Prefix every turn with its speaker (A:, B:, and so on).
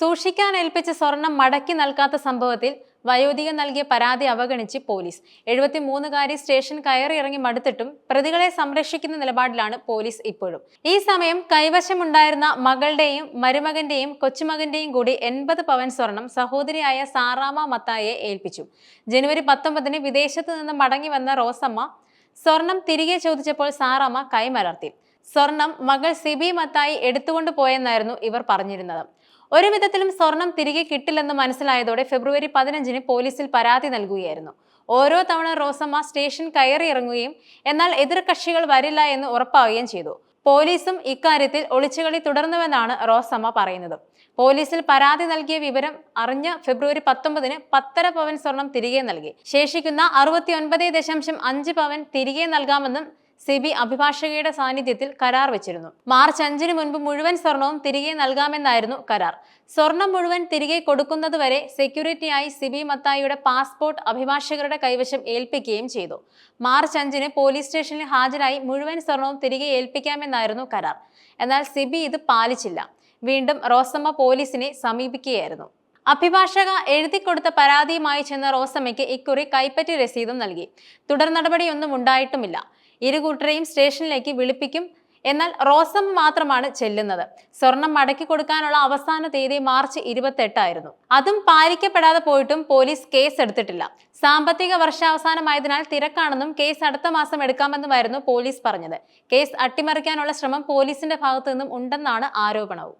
A: സൂക്ഷിക്കാൻ ഏൽപ്പിച്ച സ്വർണം മടക്കി നൽകാത്ത സംഭവത്തിൽ വയോധിക നൽകിയ പരാതി അവഗണിച്ച് പോലീസ്. എഴുപത്തിമൂന്നുകാരി സ്റ്റേഷൻ കയറി ഇറങ്ങി മടുത്തിട്ടും പ്രതികളെ സംരക്ഷിക്കുന്ന നിലപാടിലാണ് പോലീസ് ഇപ്പോഴും. ഈ സമയം കൈവശമുണ്ടായിരുന്ന മകളുടെയും മരുമകന്റെയും കൊച്ചുമകന്റെയും കൂടി എൺപത് പവൻ സ്വർണം സഹോദരിയായ സാറാമ മത്തായെ ഏൽപ്പിച്ചു. ജനുവരി പത്തൊമ്പതിന് വിദേശത്ത് നിന്ന് മടങ്ങി വന്ന റോസമ്മ സ്വർണം തിരികെ ചോദിച്ചപ്പോൾ സാറാമ കൈമലർത്തി. സ്വർണം മകൾ സിബി മത്തായി എടുത്തുകൊണ്ട് പോയെന്നായിരുന്നു ഇവർ പറഞ്ഞിരുന്നത്. ഒരു വിധത്തിലും സ്വർണം തിരികെ കിട്ടില്ലെന്ന് മനസ്സിലായതോടെ ഫെബ്രുവരി പതിനഞ്ചിന് പോലീസിൽ പരാതി നൽകുകയായിരുന്നു. ഓരോ തവണ റോസമ്മ സ്റ്റേഷൻ കയറി ഇറങ്ങുകയും എന്നാൽ എതിർ കക്ഷികൾ വരില്ല എന്ന് ഉറപ്പാവുകയും ചെയ്തു. പോലീസും ഇക്കാര്യത്തിൽ ഒളിച്ചുകളി തുടർന്നുവെന്നാണ് റോസമ്മ പറയുന്നത്. പോലീസിൽ പരാതി നൽകിയ വിവരം അറിഞ്ഞ് ഫെബ്രുവരി പത്തൊമ്പതിന് പത്തര പവൻ സ്വർണം തിരികെ നൽകി. ശേഷിക്കുന്ന അറുപത്തി ഒൻപത് ദശാംശം അഞ്ച് പവൻ തിരികെ നൽകാമെന്നും സിബി അഭിഭാഷകയുടെ സാന്നിധ്യത്തിൽ കരാർ വെച്ചിരുന്നു. മാർച്ച് അഞ്ചിന് മുൻപ് മുഴുവൻ സ്വർണവും തിരികെ നൽകാമെന്നായിരുന്നു കരാർ. സ്വർണം മുഴുവൻ തിരികെ കൊടുക്കുന്നതുവരെ സെക്യൂരിറ്റിയായി സിബി മത്തായിയുടെ പാസ്പോർട്ട് അഭിഭാഷകരുടെ കൈവശം ഏൽപ്പിക്കുകയും ചെയ്തു. മാർച്ച് അഞ്ചിന് പോലീസ് സ്റ്റേഷനിൽ ഹാജരായി മുഴുവൻ സ്വർണവും തിരികെ ഏൽപ്പിക്കാമെന്നായിരുന്നു കരാർ. എന്നാൽ സിബി ഇത് പാലിച്ചില്ല. വീണ്ടും റോസമ്മ പോലീസിനെ സമീപിക്കുകയായിരുന്നു. അഭിഭാഷക എഴുതിക്കൊടുത്ത പരാതിയുമായി ചെന്ന റോസമ്മയ്ക്ക് ഇക്കുറി കൈപ്പറ്റി രസീതും നൽകി. തുടർ നടപടിയൊന്നും ഉണ്ടായിട്ടുമില്ല. ഇരു കൂട്ടരെയും സ്റ്റേഷനിലേക്ക് വിളിപ്പിക്കും. എന്നാൽ റോസം മാത്രമാണ് ചെല്ലുന്നത്. സ്വർണം മടക്കി കൊടുക്കാനുള്ള അവസാന തീയതി മാർച്ച് ഇരുപത്തെട്ടായിരുന്നു. അതും പാലിക്കപ്പെടാതെ പോയിട്ടും പോലീസ് കേസ് എടുത്തിട്ടില്ല സാമ്പത്തിക വർഷാവസാനമായതിനാൽ തിരക്കാണെന്നും കേസ് അടുത്ത മാസം എടുക്കാമെന്നുമായിരുന്നു പോലീസ് പറഞ്ഞത്. കേസ് അട്ടിമറിക്കാനുള്ള ശ്രമം പോലീസിന്റെ ഭാഗത്തു നിന്നും ഉണ്ടെന്നാണ് ആരോപണവും.